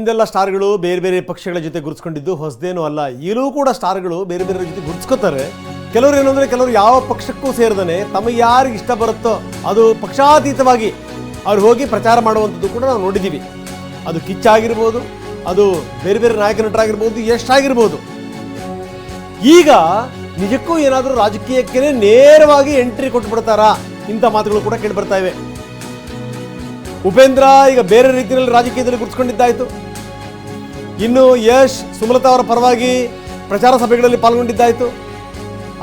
ಹಿಂದೆಲ್ಲ ಸ್ಟಾರ್ಗಳು ಬೇರೆ ಬೇರೆ ಪಕ್ಷಗಳ ಜೊತೆ ಗುರ್ಸ್ಕೊಂಡಿದ್ದು ಹೊಸದೇನೂ ಅಲ್ಲ. ಇಲ್ಲೂ ಕೂಡ ಸ್ಟಾರ್ಗಳು ಬೇರೆ ಬೇರೆ ಜೊತೆ ಗುರ್ಸ್ಕೋತಾರೆ ಕೆಲವರು ಏನಂದ್ರೆ ಕೆಲವರು ಯಾವ ಪಕ್ಷಕ್ಕೂ ಸೇರಿದಾನೆ, ತಮಗೆ ಯಾರಿಗೆ ಇಷ್ಟ ಬರುತ್ತೋ ಅದು ಪಕ್ಷಾತೀತವಾಗಿ ಅವ್ರು ಹೋಗಿ ಪ್ರಚಾರ ಮಾಡುವಂಥದ್ದು ಕೂಡ ನಾವು ನೋಡಿದ್ದೀವಿ. ಅದು ಕಿಚ್ಚಾಗಿರ್ಬೋದು, ಅದು ಬೇರೆ ಬೇರೆ ನಾಯಕ ನಟರಾಗಿರ್ಬೋದು ಎಷ್ಟಾಗಿರ್ಬೋದು ಈಗ ನಿಜಕ್ಕೂ ಏನಾದರೂ ರಾಜಕೀಯಕ್ಕೆ ನೇರವಾಗಿ ಎಂಟ್ರಿ ಕೊಟ್ಬಿಡ್ತಾರಾ? ಇಂಥ ಮಾತುಗಳು ಕೂಡ ಕೇಳಿ ಬರ್ತಾ ಇವೆ. ಉಪೇಂದ್ರ ಈಗ ಬೇರೆ ರೀತಿಯಲ್ಲಿ ರಾಜಕೀಯದಲ್ಲಿ ಗುರುತಿಸ್ಕೊಂಡಿದ್ದಾಯ್ತು. ಇನ್ನು ಯಶ್ ಸುಮಲತಾ ಅವರ ಪರವಾಗಿ ಪ್ರಚಾರ ಸಭೆಗಳಲ್ಲಿ ಪಾಲ್ಗೊಂಡಿದ್ದಾಯಿತು.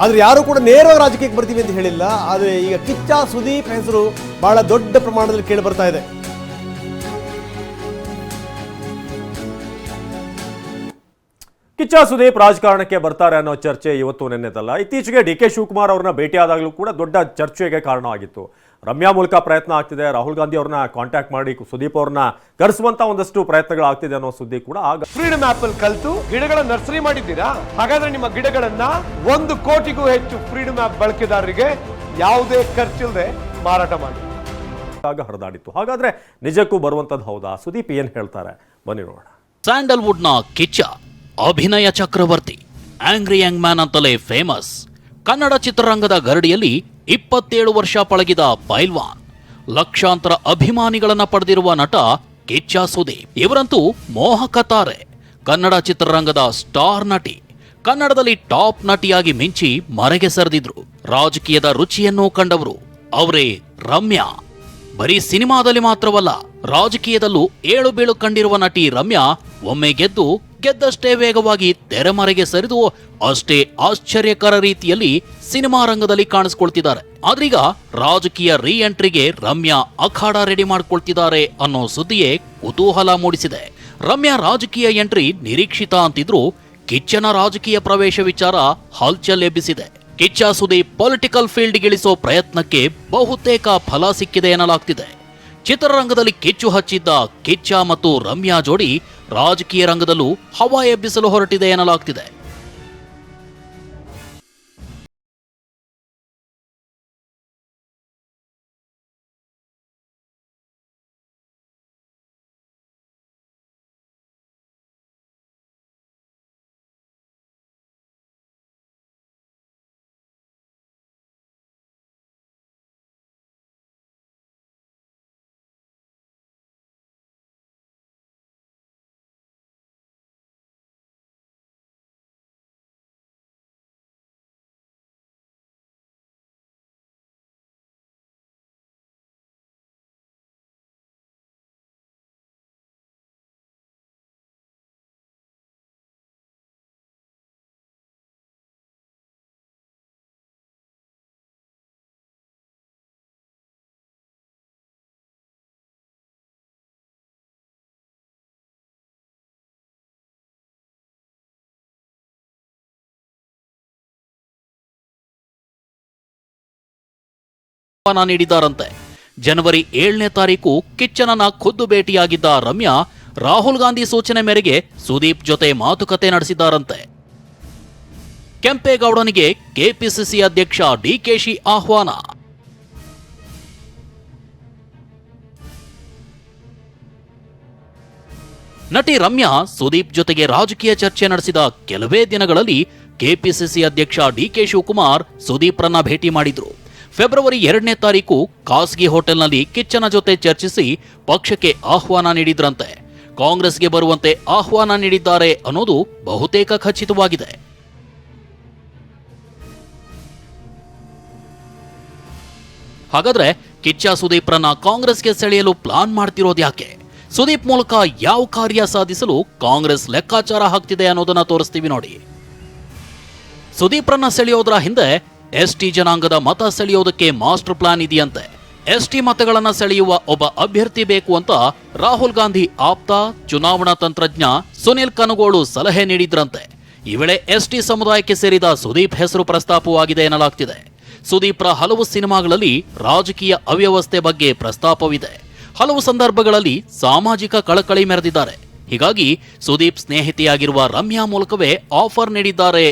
ಆದರೆ ಯಾರು ಕೂಡ ನೇರವಾಗಿ ರಾಜಕೀಯಕ್ಕೆ ಬರ್ತೀವಿ ಅಂತ ಹೇಳಿಲ್ಲ. ಆದರೆ ಈಗ ಕಿಚ್ಚ, ಸುದೀಪ್ ಹೆಸರು ಬಹಳ ದೊಡ್ಡ ಪ್ರಮಾಣದಲ್ಲಿ ಕೇಳಿ ಬರ್ತಾ ಇದೆ. ಕಿಚ್ಚ, ಸುದೀಪ್ ರಾಜಕಾರಣಕ್ಕೆ ಬರ್ತಾರೆ ಅನ್ನೋ ಚರ್ಚೆ ಇವತ್ತು ನೆನ್ನೆದಲ್ಲ. ಇತ್ತೀಚೆಗೆ ಡಿ ಕೆ ಶಿವಕುಮಾರ್ ಅವ್ರನ್ನ ಭೇಟಿಯಾದಾಗಲೂ ಕೂಡ ದೊಡ್ಡ ಚರ್ಚೆಗೆ ಕಾರಣ ಆಗಿತ್ತು ರಮ್ಯಾ ಮೂಲಕ ಪ್ರಯತ್ನ ಆಗ್ತಿದೆ. ರಾಹುಲ್ ಗಾಂಧಿ ಅವ್ರನ್ನ ಕಾಂಟ್ಯಾಕ್ಟ್ ಮಾಡಿ ಸುದೀಪ್ ಅವ್ರನ್ನ ಕರೆಸುವಂತ ಒಂದಷ್ಟು ಪ್ರಯತ್ನಗಳಾಗ್ತಿದೆ ಅನ್ನೋ ಸುದ್ದಿ ಕೂಡ ಆಗ ಫ್ರೀಡಮ್ ಆಪ್ ಅಲ್ಲಿ ಕಲ್ತು ಗಿಡಗಳ ನರ್ಸರಿ ಮಾಡಿದ್ದೀರಾ? ಹಾಗಾದ್ರೆ ನಿಮ್ಮ ಗಿಡಗಳನ್ನ ಒಂದು ಕೋಟಿಗೂ ಹೆಚ್ಚು ಫ್ರೀಡಮ್ ಆಪ್ ಬಳಕೆದಾರರಿಗೆ ಯಾವುದೇ ಖರ್ಚಿಲ್ಲದೆ ಮಾರಾಟ ಮಾಡಿ. ಆಗ ಹರಿದಾಡಿತ್ತು. ಹಾಗಾದ್ರೆ ನಿಜಕ್ಕೂ ಬರುವಂತದ್ದು ಹೌದಾ? ಸುದೀಪ್ ಏನ್ ಹೇಳ್ತಾರೆ? ಬನ್ನಿ ನೋಡೋಣ. ಸ್ಯಾಂಡಲ್ವುಡ್ನ Kichcha Abhinaya Chakravarthy angry young man ಅಂತಲೇ ಫೇಮಸ್ ಕನ್ನಡ ಚಿತ್ರರಂಗದ ಗರಡಿಯಲ್ಲಿ ಇಪ್ಪತ್ತೇಳು ವರ್ಷ ಪಳಗಿದ ಪೈಲ್ವಾನ್. ಲಕ್ಷಾಂತರ ಅಭಿಮಾನಿಗಳನ್ನ ಪಡೆದಿರುವ ನಟ ಕಿಚ್ಚ ಸುದೀಪ್ ಇವರಂತೂ ಮೋಹಕ ತಾರೆ ಕನ್ನಡ ಚಿತ್ರರಂಗದ ಸ್ಟಾರ್ ನಟಿ. ಕನ್ನಡದಲ್ಲಿ ಟಾಪ್ ನಟಿಯಾಗಿ ಮಿಂಚಿ ಮರೆಗೆ ಸರಿದಿದ್ರು. ರಾಜಕೀಯದ ರುಚಿಯನ್ನು ಕಂಡವರು ಅವರೇ ರಮ್ಯಾ. ಬರೀ ಸಿನಿಮಾದಲ್ಲಿ ಮಾತ್ರವಲ್ಲ, ರಾಜಕೀಯದಲ್ಲೂ ಏಳು ಬೀಳು ಕಂಡಿರುವ ನಟಿ ರಮ್ಯಾ ಒಮ್ಮೆ ಗೆದ್ದು ಗೆದ್ದಷ್ಟೇ ವೇಗವಾಗಿ ತೆರೆಮರೆಗೆ ಸರಿದು ಅಷ್ಟೇ ಆಶ್ಚರ್ಯಕರ ರೀತಿಯಲ್ಲಿ ಸಿನಿಮಾ ರಂಗದಲ್ಲಿ ಕಾಣಿಸ್ಕೊಳ್ತಿದ್ದಾರೆ. ಆದ್ರೀಗ ರಾಜಕೀಯ ರೀ ಎಂಟ್ರಿಗೆ ರಮ್ಯಾ ಅಖಾಡ ರೆಡಿ ಮಾಡ್ಕೊಳ್ತಿದ್ದಾರೆ ಅನ್ನೋ ಸುದ್ದಿಯೇ ಕುತೂಹಲ ಮೂಡಿಸಿದೆ. ರಮ್ಯಾ ರಾಜಕೀಯ ಎಂಟ್ರಿ ನಿರೀಕ್ಷಿತ ಅಂತಿದ್ರು ಕಿಚ್ಚನ ರಾಜಕೀಯ ಪ್ರವೇಶ ವಿಚಾರ ಹಲ್ಚಲ್ ಎಬ್ಬಿಸಿದೆ. ಕಿಚ್ಚ ಸುದೀಪ್ ಪೊಲಿಟಿಕಲ್ ಫೀಲ್ಡ್ ಗಿಳಿಸೋ ಪ್ರಯತ್ನಕ್ಕೆ ಬಹುತೇಕ ಫಲ ಸಿಕ್ಕಿದೆ ಎನ್ನಲಾಗ್ತಿದೆ. ಚಿತ್ರರಂಗದಲ್ಲಿ ಕಿಚ್ಚು ಹಚ್ಚಿದ್ದ ಕಿಚ್ಚ ಮತ್ತು ರಮ್ಯಾ ಜೋಡಿ ರಾಜಕೀಯ ರಂಗದಲ್ಲೂ ಹವಾ ಎಬ್ಬಿಸಲು ಹೊರಟಿದೆ ಎನ್ನಲಾಗ್ತಿದೆ. ಆಹ್ವಾನ ನೀಡಿದ್ದಾರಂತೆ. ಜನವರಿ ಏಳನೇ ತಾರೀಕು ಕಿಚ್ಚನನ್ನ ಖುದ್ದು ಭೇಟಿಯಾಗಿದ್ದ ರಮ್ಯಾ, ರಾಹುಲ್ ಗಾಂಧಿ ಸೂಚನೆ ಮೇರೆಗೆ ಸುದೀಪ್ ಜೊತೆ ಮಾತುಕತೆ ನಡೆಸಿದ್ದಾರಂತೆ. ಕೆಂಪೇಗೌಡನಿಗೆ ಕೆಪಿಸಿಸಿ ಅಧ್ಯಕ್ಷ ಡಿಕೆಶಿ ಆಹ್ವಾನ. ನಟಿ ರಮ್ಯಾ, ಸುದೀಪ್ ಜೊತೆಗೆ ರಾಜಕೀಯ ಚರ್ಚೆ ನಡೆಸಿದ ಕೆಲವೇ ದಿನಗಳಲ್ಲಿ ಕೆಪಿಸಿಸಿ ಅಧ್ಯಕ್ಷ ಡಿಕೆ ಶಿವಕುಮಾರ್ ಸುದೀಪ್ರನ್ನ ಭೇಟಿ ಮಾಡಿದ್ರು. ಫೆಬ್ರವರಿ ಎರಡನೇ ತಾರೀಕು ಖಾಸಗಿ ಹೋಟೆಲ್ನಲ್ಲಿ ಕಿಚ್ಚನ ಜೊತೆ ಚರ್ಚಿಸಿ ಪಕ್ಷಕ್ಕೆ ಆಹ್ವಾನ ನೀಡಿದ್ರಂತೆ. ಕಾಂಗ್ರೆಸ್ಗೆ ಬರುವಂತೆ ಆಹ್ವಾನ ನೀಡಿದ್ದಾರೆ ಅನ್ನೋದು ಬಹುತೇಕ ಖಚಿತವಾಗಿದೆ. ಹಾಗಾದ್ರೆ ಕಿಚ್ಚ ಸುದೀಪ್ರನ್ನ ಕಾಂಗ್ರೆಸ್ಗೆ ಸೆಳೆಯಲು ಪ್ಲಾನ್ ಮಾಡ್ತಿರೋದು ಯಾಕೆ? ಸುದೀಪ್ ಮೂಲಕ ಯಾವ ಕಾರ್ಯ ಸಾಧಿಸಲು ಕಾಂಗ್ರೆಸ್ ಲೆಕ್ಕಾಚಾರ ಹಾಕ್ತಿದೆ ಅನ್ನೋದನ್ನ ತೋರಿಸ್ತೀವಿ ನೋಡಿ. ಸುದೀಪ್ರನ್ನ ಸೆಳೆಯೋದ್ರ ಹಿಂದೆ ಎಸ್ ಟಿ ಜನಾಂಗದ ಮತ ಸೆಳೆಯೋದಕ್ಕೆ ಮಾಸ್ಟರ್ ಪ್ಲಾನ್ ಇದೆಯಂತೆ. ಎಸ್ ಟಿ ಮತಗಳನ್ನ ಸೆಳೆಯುವ ಒಬ್ಬ ಅಭ್ಯರ್ಥಿ ಬೇಕು ಅಂತ ರಾಹುಲ್ ಗಾಂಧಿ ಆಪ್ತ, ಚುನಾವಣಾ ತಂತ್ರಜ್ಞ ಸುನಿಲ್ ಕನಗೋಳು ಸಲಹೆ ನೀಡಿದ್ರಂತೆ. ಈ ವೇಳೆ ಎಸ್ ಟಿ ಸಮುದಾಯಕ್ಕೆ ಸೇರಿದ ಸುದೀಪ್ ಹೆಸರು ಪ್ರಸ್ತಾಪವಾಗಿದೆ ಎನ್ನಲಾಗ್ತಿದೆ. ಸುದೀಪ್ರ ಹಲವು ಸಿನಿಮಾಗಳಲ್ಲಿ ರಾಜಕೀಯ ಅವ್ಯವಸ್ಥೆ ಬಗ್ಗೆ ಪ್ರಸ್ತಾಪವಿದೆ. ಹಲವು ಸಂದರ್ಭಗಳಲ್ಲಿ ಸಾಮಾಜಿಕ ಕಳಕಳಿ ಮೆರೆದಿದ್ದಾರೆ. ಹೀಗಾಗಿ ಸುದೀಪ್ ಸ್ನೇಹಿತೆಯಾಗಿರುವ ರಮ್ಯಾ ಮೂಲಕವೇ ಆಫರ್ ನೀಡಿದ್ದಾರೆ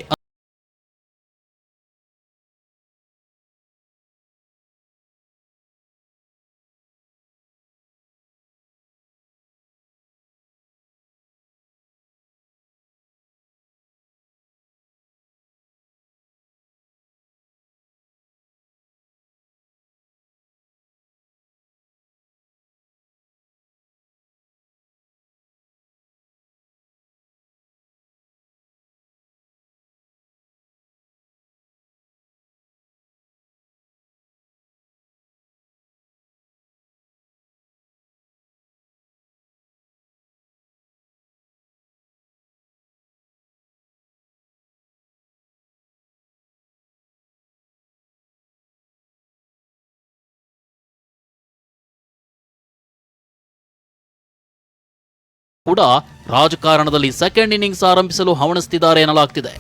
ಕೂಡ ರಾಜಕಾರಣದಲ್ಲಿ ಸೆಕೆಂಡ್ ಇನ್ನಿಂಗ್ಸ್ ಆರಂಭಿಸಲು ಹವಣಿಸ್ತಿದ್ದಾರೆ ಎನ್ನಲಾಗ್ತಿದೆ.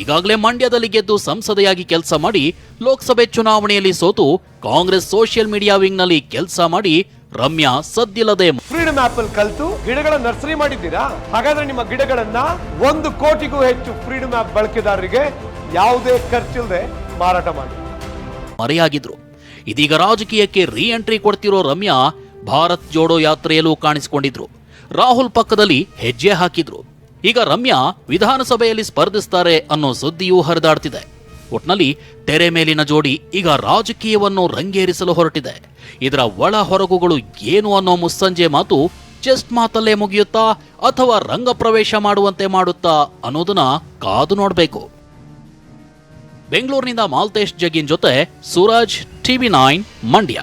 ಈಗಾಗಲೇ ಮಂಡ್ಯದಲ್ಲಿ ಗೆದ್ದು ಸಂಸದೆಯಾಗಿ ಕೆಲಸ ಮಾಡಿ ಲೋಕಸಭೆ ಚುನಾವಣೆಯಲ್ಲಿ ಸೋತು ಕಾಂಗ್ರೆಸ್ ಸೋಷಿಯಲ್ ಮೀಡಿಯಾ ವಿಂಗ್ನಲ್ಲಿ ಕೆಲಸ ಮಾಡಿ ರಮ್ಯಾ ಸದ್ದಿಲ್ಲದೆ ಫ್ರೀಡಮ್ ಆಪ್ ಅಲ್ಲಿ ಕಲ್ತು ಗಿಡಗಳ ನರ್ಸರಿ ಮಾಡಿದ್ದೀರಾ? ಹಾಗಾದ್ರೆ ನಿಮ್ಮ ಗಿಡಗಳನ್ನ ಒಂದು ಕೋಟಿಗೂ ಹೆಚ್ಚು ಫ್ರೀಡಮ್ ಆಪ್ ಬಳಕೆದಾರರಿಗೆ ಯಾವುದೇ ಖರ್ಚಿಲ್ಲದೆ ಮಾರಾಟ ಮಾಡಿ. ಮರೆಯಾಗಿದ್ರು. ಇದೀಗ ರಾಜಕೀಯಕ್ಕೆ ರೀ ಎಂಟ್ರಿ ಕೊಡ್ತಿರೋ ರಮ್ಯಾ ಭಾರತ್ ಜೋಡೋ ಯಾತ್ರೆಯಲ್ಲೂ ಕಾಣಿಸಿಕೊಂಡಿದ್ರು. ರಾಹುಲ್ ಪಕ್ಕದಲ್ಲಿ ಹೆಜ್ಜೆ ಹಾಕಿದ್ರು. ಈಗ ರಮ್ಯಾ ವಿಧಾನಸಭೆಯಲ್ಲಿ ಸ್ಪರ್ಧಿಸ್ತಾರೆ ಅನ್ನೋ ಸುದ್ದಿಯೂ ಹರಿದಾಡ್ತಿದೆ. ಒಟ್ನಲ್ಲಿ ತೆರೆ ಮೇಲಿನ ಜೋಡಿ ಈಗ ರಾಜಕೀಯವನ್ನು ರಂಗೇರಿಸಲು ಹೊರಟಿದೆ. ಇದರ ಒಳ ಹೊರಗುಗಳು ಏನು ಅನ್ನೋ ಮುಸ್ಸಂಜೆ ಮಾತು ಜಸ್ಟ್ ಮಾತಲ್ಲೇ ಮುಗಿಯುತ್ತಾ ಅಥವಾ ರಂಗ ಪ್ರವೇಶ ಮಾಡುವಂತೆ ಮಾಡುತ್ತಾ ಅನ್ನೋದನ್ನ ಕಾದು ನೋಡಬೇಕು. ಬೆಂಗಳೂರಿನಿಂದ ಮಾಲ್ತೇಶ್ ಜಗಿನ್ ಜೊತೆ ಸೂರಜ್, ಟಿವಿ ನೈನ್, ಮಂಡ್ಯ.